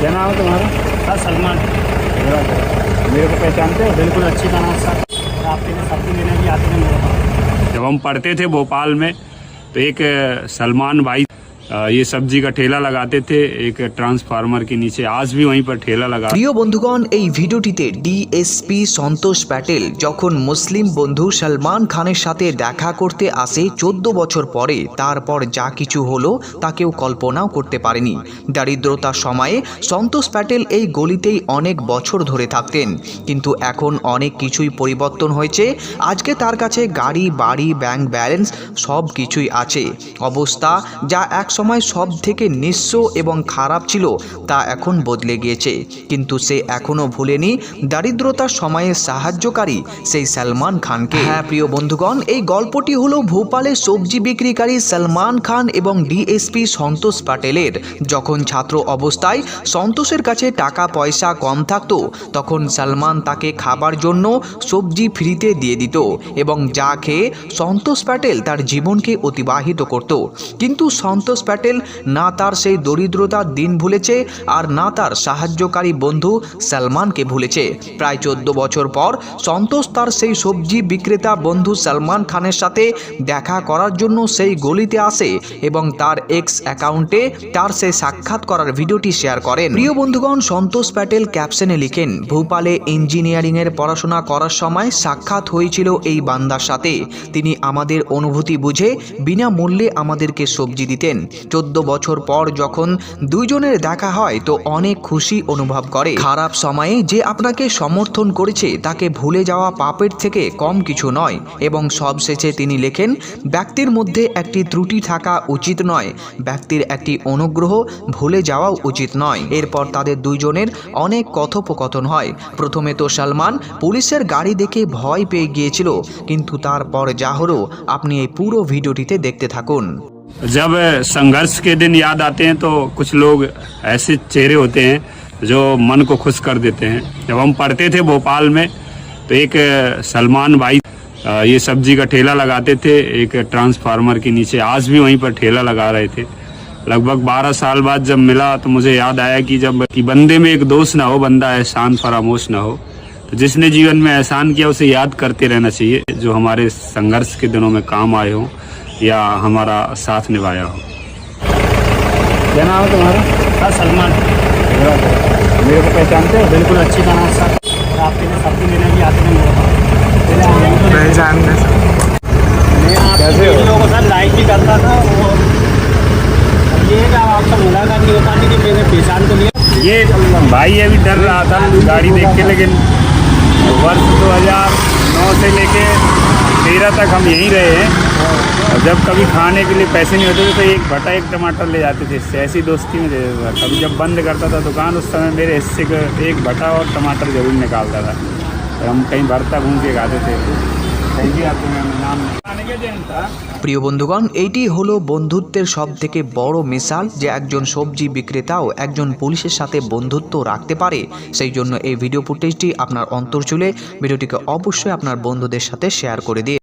क्या नाम है तुम्हारा? सर सलमान। मेरे को पहचानते हो? बिल्कुल अच्छी तरह सर आपके लिए सब्ज़ी लेने भी आते हैं मेरे पास। जब हम पढ़ते थे भोपाल में तो एक सलमान भाई ये सब्जी का ठेला लगाते थे एक ट्रांसफार्मर के नीचे आज भी वहीं पर ठेला लगा প্রিয় বন্ধুগণ এই ভিডিওটিতে ডিএসপি সন্তোষ প্যাটেল যখন মুসলিম বন্ধু সলমান খানের সাথে দেখা করতে আসে চোদ্দ বছর পরে তারপর যা কিছু হলো তা কেউ কল্পনাও করতে পারেনি দারিদ্রতার সময়ে সন্তোষ প্যাটেল এই গলিতেই অনেক বছর ধরে থাকতেন কিন্তু এখন অনেক কিছুই পরিবর্তন হয়েছে আজকে তার কাছে গাড়ি বাড়ি ব্যাংক ব্যালেন্স সব কিছুই আছে অবস্থা যা এক সময় সব থেকে নিঃস্ব এবং খারাপ ছিল, তা এখন বদলে গিয়েছে। কিন্তু সে এখনও ভুলেনি দারিদ্রতার সময়ে সাহায্যকারী সেই সলমান খানকে। হ্যাঁ প্রিয় বন্ধুগণ, এই গল্পটি হলো ভোপালে সবজি বিক্রিকারী সলমান খান এবং ডিএসপি সন্তোষ প্যাটেলের যখন ছাত্র অবস্থায় সন্তোষের কাছে টাকা পয়সা কম থাকতো, তখন সালমান তাকে খাবার জন্য সবজি ফ্রিতে দিয়ে দিত এবং যা খেয়ে সন্তোষ প্যাটেল তার জীবনকে অতিবাহিত করত। কিন্তু সন্তোষ প্যাটেল, না তার সেই দরিদ্রতার দিন ভুলেছে আর না তার সাহায্যকারী বন্ধু সালমানকে ভুলেছে। প্রায় চোদ্দ বছর পর সন্তোষ তার সেই সবজি বিক্রেতা বন্ধু সলমান খানের সাথে দেখা করার জন্য সেই গলিতে আসে এবং তার এক্স অ্যাকাউন্টে তার সেই সাক্ষাৎ করার ভিডিওটি শেয়ার করেন। প্রিয় বন্ধুগণ, সন্তোষ প্যাটেল ক্যাপশনে লিখেন, ভূপালে ইঞ্জিনিয়ারিংয়ের পড়াশোনা করার সময় সাক্ষাৎ হয়েছিল এই বান্দার সাথে। তিনি আমাদের অনুভূতি বুঝে বিনামূল্যে আমাদেরকে সবজি দিতেন। চোদ্দ বছর পর যখন দুইজনের দেখা হয়, তো অনেক খুশি অনুভব করে। খারাপ সময়ে যে আপনাকে সমর্থন করেছে, তাকে ভুলে যাওয়া পাপের থেকে কম কিছু নয়। এবং সবশেষে তিনি লেখেন, ব্যক্তির মধ্যে একটি ত্রুটি থাকা উচিত নয়। ব্যক্তির একটি অনুগ্রহ ভুলে যাওয়াও উচিত নয়। এরপর তাদের দুইজনের অনেক কথোপকথন হয়। প্রথমে তো সালমান পুলিশের গাড়ি দেখে ভয় পেয়ে গিয়েছিল, কিন্তু তারপর যা হলো আপনি এই পুরো ভিডিওটিতে দেখতে থাকুন। जब संघर्ष के दिन याद आते हैं तो कुछ लोग ऐसे चेहरे होते हैं जो मन को खुश कर देते हैं। जब हम पढ़ते थे भोपाल में तो एक सलमान भाई ये सब्ज़ी का ठेला लगाते थे, एक ट्रांसफार्मर के नीचे। आज भी वहीं पर ठेला लगा रहे थे। लगभग 12 साल बाद जब मिला तो मुझे याद आया कि जब कि बंदे में एक दोस्त ना हो, बंदा एहसान फरामोश ना हो तो जिसने जीवन में एहसान किया, उसे याद करते रहना चाहिए, जो हमारे संघर्ष के दिनों में काम आए हों। या हमारा साथ निभाया हो। क्या नाम है तुम्हारा? सर सलमान। मेरे को पहचानते हो? बिल्कुल अच्छी तरह सर आपके लिए सब्ज़ी लेने भी आते हैं मेरे पास पे पहचान आपकी कैसे हो? को सर लाइक भी करता था और अब ये है कि अब आपसे मुलाकात नहीं हो पाती कि मेरे पहचान को लिया। ये भाई अभी डर रहा था गाड़ी देख के लेकिन वर्ष 2009 से लेके तेरह तक हम यहीं रहे हैं। और जब कभी खाने के लिए पैसे नहीं होते थे तो एक भटा एक टमाटर ले जाते थे इससे। ऐसी दोस्ती में दे देता था। कभी जब बंद करता था दुकान, उस समय मेरे हिस्से का एक भटा और टमाटर ज़रूर निकालता था। तो हम कहीं भरता घूम के खाते था। প্রিয় বন্ধুগণ, এইটি হলো বন্ধুত্বের সব থেকে বড় মিসাল যে একজন সবজি বিক্রেতাও একজন পুলিশের সাথে বন্ধুত্ব রাখতে পারে। সেই জন্য এই ভিডিও ফুটেজটি আপনার অন্তর চুলে ভিডিওটিকে অবশ্যই আপনার বন্ধুদের সাথে শেয়ার করে দিয়ে